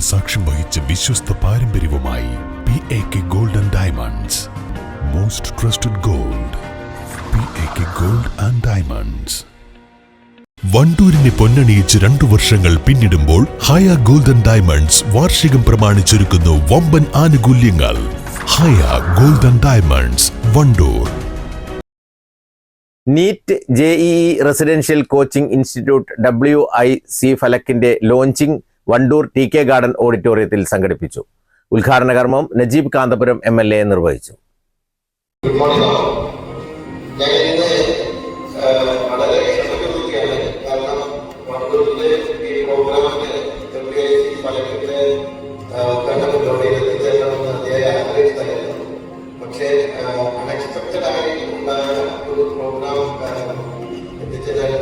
സാക്ഷ്യം വഹിച്ച വിശ്വസ്ത പാരമ്പര്യവുമായി P A K gold and diamonds most trusted gold P A K gold and diamonds വണ്ടൂരിനെ പൊന്നണിയിച്ച് രണ്ടു വർഷങ്ങൾ പിന്നിടുമ്പോൾ ഹയ ഗോൾഡൻ ഡയമണ്ട്സ് വാർഷികം പ്രമാണിച്ചൊരുക്കുന്നു വമ്പൻ ആനുകൂല്യങ്ങൾ. Haya golden diamonds Vandoor. NEET JEE residential coaching institute W I C ഫലക്കിന്റെ launching Vandoor T K garden ഓഡിറ്റോറിയത്തിൽ സംഘടിപ്പിച്ചു. ഉദ്ഘാടന കർമ്മം Najeeb Kanthapuram M L A നിർവഹിച്ചു. പ്രോഗ്രാം എത്തിച്ചേരാൻ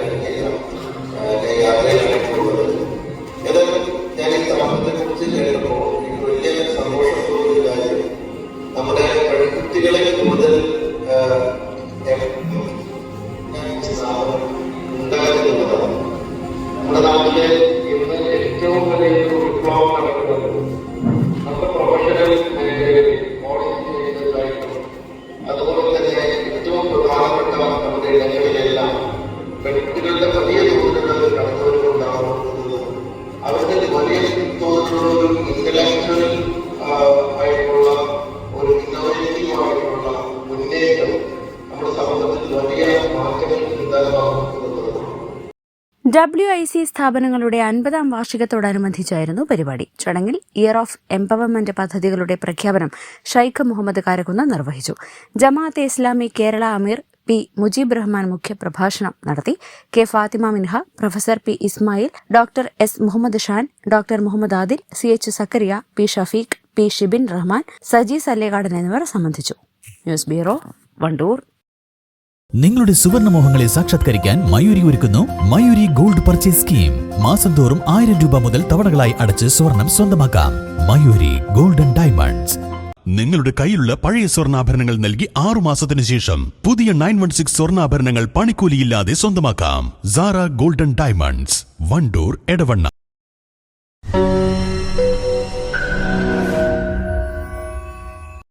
നാട്ടിലെ ഇന്ന് ഏറ്റവും വലിയ വിപ്ലവം നടക്കുന്നത് നമ്മുടെ പ്രൊഫഷണൽ മേഖലയിൽ മോഡലിംഗ് ചെയ്യുന്നതായിട്ടും അതുപോലെ തന്നെ ഏറ്റവും പ്രധാനപ്പെട്ട നമ്മുടെ ഇടങ്ങളിലെല്ലാം പെൺകുട്ടികളുടെ വലിയ തോതിലുള്ള കടന്നുവരവുണ്ടാകുന്നത് അവരുടെ വലിയ തോതിലുള്ള ഒരു ഇന്റലക്ച്വൽ ആയിട്ടുള്ള ഒരു ഇന്നോവേറ്റീവ് ആയിട്ടുള്ള മുന്നേറ്റം നമ്മുടെ സമൂഹത്തിൽ വലിയ മാറ്റങ്ങൾ ഉണ്ടാകുന്നതാണ് ഡബ്ല്യു ഐ സി സ്ഥാപനങ്ങളുടെ അൻപതാം വാർഷികത്തോടനുബന്ധിച്ചായിരുന്നു പരിപാടി. ചടങ്ങിൽ ഇയർ ഓഫ് എംപവർമെന്റ് പദ്ധതികളുടെ പ്രഖ്യാപനം ഷൈഖ് മുഹമ്മദ് കാരക്കുന്ന് നിർവഹിച്ചു. ജമാഅത്തെ ഇസ്ലാമി കേരള അമീർ പി മുജീബ് റഹ്മാൻ മുഖ്യപ്രഭാഷണം നടത്തി. K Fathima Minha professor P Ismail doctor S Muhammad Shan doctor Muhammad Adil C H Zakariya P Shafeeq P Shibin Rahman Saji Sallegadan എന്നിവർ സംബന്ധിച്ചു. News bureau Vandoor. നിങ്ങളുടെ സുവർണമോഹങ്ങളെ സാക്ഷാത്കരിക്കാൻ മയൂരി ഒരുക്കുന്നു മയൂരി ഗോൾഡ് പർച്ചേസ് സ്കീം. മാസം തോറും ആയിരം രൂപ മുതൽ തവണകളായി അടച്ച് സ്വർണം സ്വന്തമാക്കാം. Mayuri golden diamonds. നിങ്ങളുടെ കയ്യിലുള്ള പഴയ സ്വർണാഭരണങ്ങൾ നൽകി ആറു മാസത്തിന് ശേഷം പുതിയ നയൻ വൺ സിക്സ് സ്വർണാഭരണങ്ങൾ പണിക്കൂലിയില്ലാതെ സ്വന്തമാക്കാം. Sara golden diamonds. One door Edavanna.